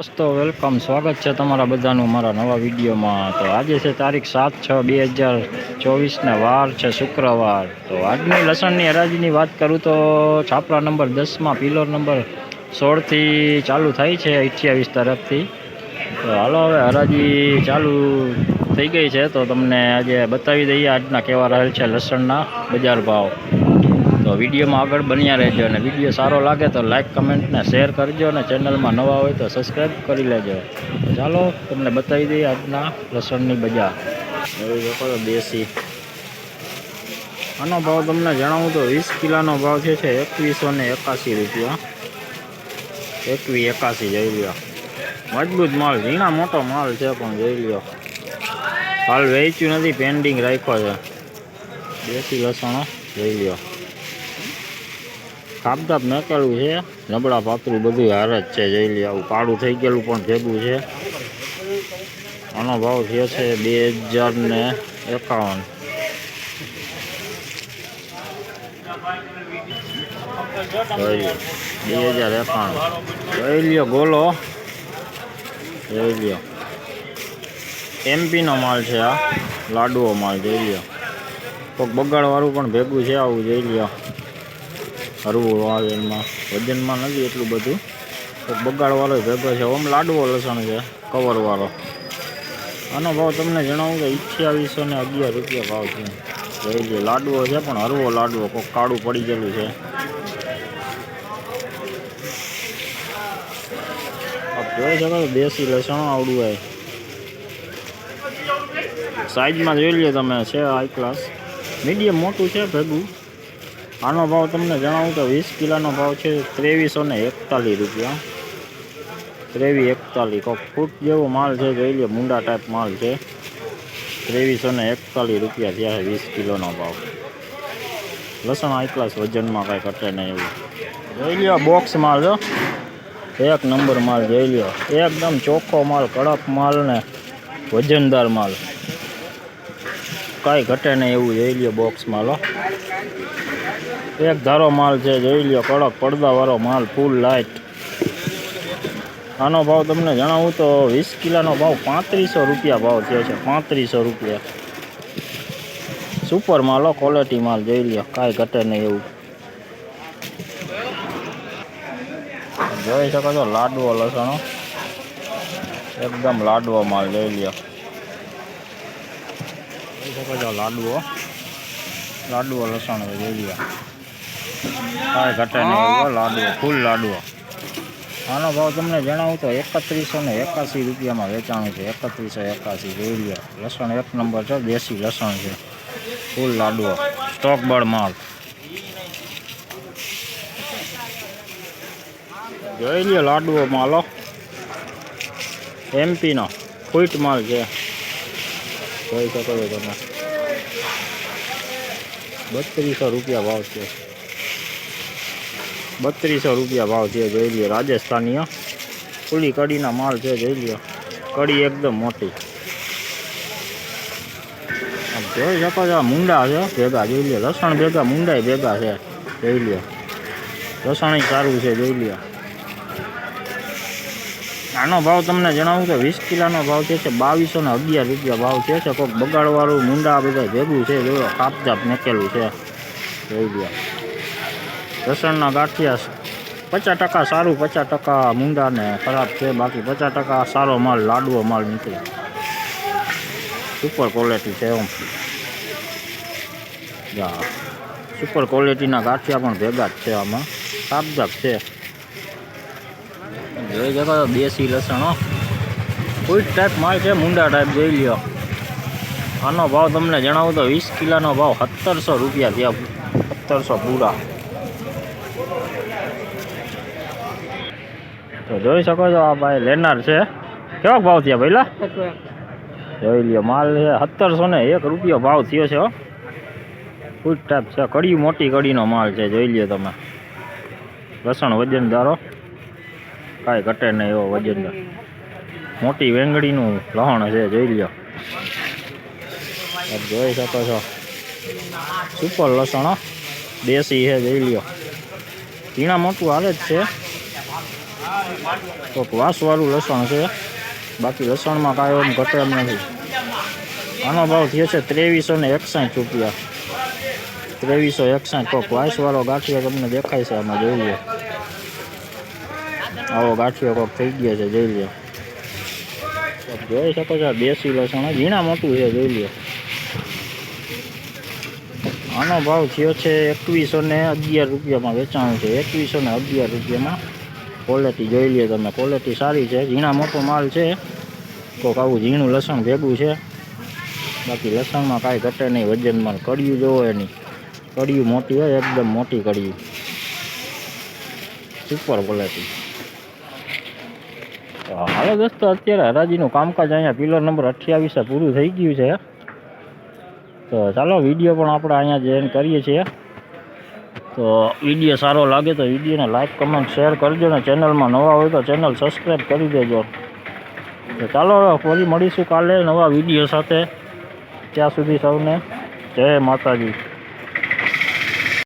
દોસ્તો વેલકમ, સ્વાગત છે તમારા બધાનું મારા નવા વિડીયોમાં. તો આજે છે તારીખ સાત છ બે હજાર ચોવીસના વાર છે શુક્રવાર. તો આજની લસણની હરાજીની વાત કરું તો છાપરા નંબર દસમાં પિલર નંબર સોળથી ચાલુ થાય છે અઠ્યાવીસ તરફથી. તો હાલો હવે હરાજી ચાલુ થઈ ગઈ છે તો તમને આજે બતાવી દઈએ આજના કેવા રહેલ છે લસણના બજાર ભાવ. તો વિડીયોમાં આગળ બન્યા રહેજો અને વીડિયો સારો લાગે તો લાઇક કમેન્ટને શેર કરજો અને ચેનલમાં નવા હોય તો સબસ્ક્રાઈબ કરી લેજો. ચાલો, તમને બતાવી દઈએ આજના લસણની બજાર. એવી લોકો દેશી. આનો ભાવ તમને જણાવું તો વીસ કિલોનો ભાવ છે છે એકવીસો ને એકાસી રૂપિયા. એકવી એકાસી જોઈ લ્યો. મજબૂત માલ, ઝીણા મોટો માલ છે પણ જોઈ લ્યો. હાલ વેચ્યું નથી પેન્ડિંગ રાખ્યો છે. દેશી લસણો જોઈ લ્યો. કાપદાપ મેકેલું છે. નબળા પાતળું બધું હાર જ છે, જોઈ લે, આવું કાળું થઈ ગયેલું પણ ભેગું છે. આનો ભાવ થયો છે બે હજાર ને એકાવન. બે હજાર એકાણું જોઈ લ્યો ગોલો જોઈ લ્યો. એમપીનો માલ છે આ લાડુઓ માલ, જોઈ લ્યો. કોઈક બગાડવાળું પણ ભેગું છે આવું, જોઈ લ્યો. હરવું આવે વજનમાં નથી એટલું બધું. બગાડવાળો ભેગો છે. ઓમ લાડવો લસણ છે કવરવાળો આનો ભાવ તમને જણાવું કે અઠ્યાવીસો ને અગિયાર રૂપિયા ભાવ છે. જોઈ લે, લાડવો છે પણ હરવો લાડવો કોઈક કાળું પડી ગયેલું છે. જોઈ શકો દેશી લસણ આવડું હોય. સાઈઝમાં જોઈ લ્યો તમે, છે હાઈ ક્લાસ મીડિયમ મોટું છે, ભેગું. આનો ભાવ તમને જણાવું તો વીસ કિલોનો ભાવ છે ત્રેવીસો ને એકતાલીસ રૂપિયા. ત્રેવીસ એકતાલીસ. કોક ફૂટ જેવો માલ છે, જોઈ લે મુંડા ટાઈપ માલ છે. ત્રેવીસો ને એકતાલીસ રૂપિયા થયા વીસ કિલોનો ભાવ. લસણ હાઈ ક્લાસ વજનમાં કાંઈ ઘટે નહીં એવું. જોઈ લ્યો બોક્સ માલ જો એક નંબર માલ, જોઈ લ્યો. એકદમ ચોખ્ખો માલ, કડક માલ ને વજનદાર માલ. કાંઈ ઘટે નહીં એવું, જોઈ લ્યો બોક્સ માલ હો. એક ધારો માલ છે, જોઈ લ્યો, કડક પડદાવાળો માલ ફૂલ લાઇટ આનો ભાવ તમને જણાવું તો વીસ કિલોનો ભાવ પાંત્રીસો રૂપિયા ભાવ થયો છે, પાંત્રીસો રૂપિયા. સુપર માલ ક્વોલિટી માલ, જોઈ લ્યો, કાંઈ ઘટે નહીં એવું. જોઈ શકો છો, લાડવો, લસણો. એકદમ લાડવો માલ, જોઈ લ્યો. જોઈ શકો છો, લાડવો. લાડવો, લસણ જોઈ લ્યો. કાંઈ ઘટે નહીં. એવું લાડવો ફૂલ લાડવો આનો ભાવ તમને જણાવું તો એકત્રીસો ને એકાસી રૂપિયામાં વેચાણું છે. એકત્રીસો એકાસી જોઈ લ્યો લસણ એક નંબર છે. દેશી લસણ છે. ફૂલ લાડવો સ્ટોક બળ માલ. જોઈ લ્યો લાડવો માલો એમપીનો ફૂટ માલ છે. જોઈ શકો છો તમે. બત્રીસો રૂપિયા ભાવ છે. બત્રીસો રૂપિયા ભાવ છે, જોઈ લ્યો રાજસ્થાનીઓ ખુલ્લી કડીના માલ છે, જોઈ લ્યો. કડી એકદમ મોટી. જોઈ શકો છો મુંડા છે ભેગા, જોઈ લ્યો. લસણ ભેગા, મુંડાય ભેગા છે, જોઈ લ્યો. લસણ સારું છે, જોઈ લ્યો. આનો ભાવ તમને જણાવું તો વીસ કિલોનો ભાવ છે છે બાવીસો ને અગિયાર રૂપિયા ભાવ છે છે. કોઈક બગાડવાળું મુંડા બધા ભેગું છે જોયો કાપજાપ મેકેલું છે, જોઈ લ્યો. લસણના ગાંઠિયા પચાસ ટકા સારું, પચાસ ટકા મુંડા ને ખરાબ છે, બાકી પચાસ ટકા સારો માલ, લાડવો માલ નીકળે. સુપર ક્વોલિટી છે એમ. જા સુપર ક્વોલિટીના ગાંઠિયા પણ ભેગા જ છે આમાં. કાપજાપ છે. જોઈ શકો છો, દેશી લસણ, હો. કોઈ ટાઈપ માલ છે, મુંડા ટાઈપ જોઈ લ્યો. આનો ભાવ તમને જણાવું તો વીસ કિલોનો ભાવ સત્તરસો રૂપિયા થયા, સત્તરસો પૂરા. તો જોઈ શકો છો આ ભાઈ લેનાર છે. કેવા ભાવ થયા પહેલા જોઈ લ્યો, માલ છે સત્તરસો ને એક રૂપિયો ભાવ થયો છે હો. ફૂટ ટાઈપ છે, કડી, મોટી કડીનો માલ છે, જોઈ લ્યો તમે. લસણ વજનદારો કાંઈ ઘટે નહીં એવો વજનદાર. મોટી વેંગડીનું લહણ છે, જોઈ લ્યો. જોઈ શકો છો. સુપર લસણ દેશી છે, જોઈ લ્યો. ઝીણા મોટું હાલે જ છે. તો વાસવાળું લસણ છે. બાકી લસણમાં કાંઈ એમ ઘટે નથી. આનો ભાવ થયો છે ત્રેવીસો ને એકસાઠ રૂપિયા. ત્રેવીસો એકસાઠ કોક વાસવાળો ગાંઠિયો તમને દેખાય છે આમાં, જોઈ લો. આવો ગાંઠિયો કોક થઈ ગયો છે, જોઈ લો. જોઈ શકો છો દેશી લસણ ઝીણા મોટું છે, જોઈ લો. આનો ભાવ થયો છે એકવીસો ને અગિયાર રૂપિયામાં વેચાણું છે. એકવીસો ને અગિયાર રૂપિયામાં ક્વોલિટી જોઈ લ્યો તમે. ક્વોલિટી સારી છે. ઝીણા મોટો માલ છે. કોક આવું ઝીણું લસણ ભેગું છે. બાકી લસણમાં કાંઈ ઘટે નહીં. વજનમાં કડિયું જોવો એની. કડિયું મોટી હોય, એકદમ મોટી કડિયું. સુપર ક્વોલિટી હવે દોસ્તો, અત્યારે હરાજીનું કામકાજ અહીંયા પિલર નંબર અઠ્યાવીસે પૂરું થઈ ગયું છે. તો ચાલો, વીડિયો પણ આપણે અહીંયા જોઈન કરીએ છીએ. તો વીડિયો સારો લાગે તો વિડીયોને લાઇક કમેન્ટ શેર કરજો ને ચેનલમાં નવા હોય તો ચેનલ સબસ્ક્રાઈબ કરી દેજો. તો ચાલો, હવે ફરી મળીશું કાલે નવા વીડિયો સાથે. ત્યાં સુધી સૌને જય માતાજી.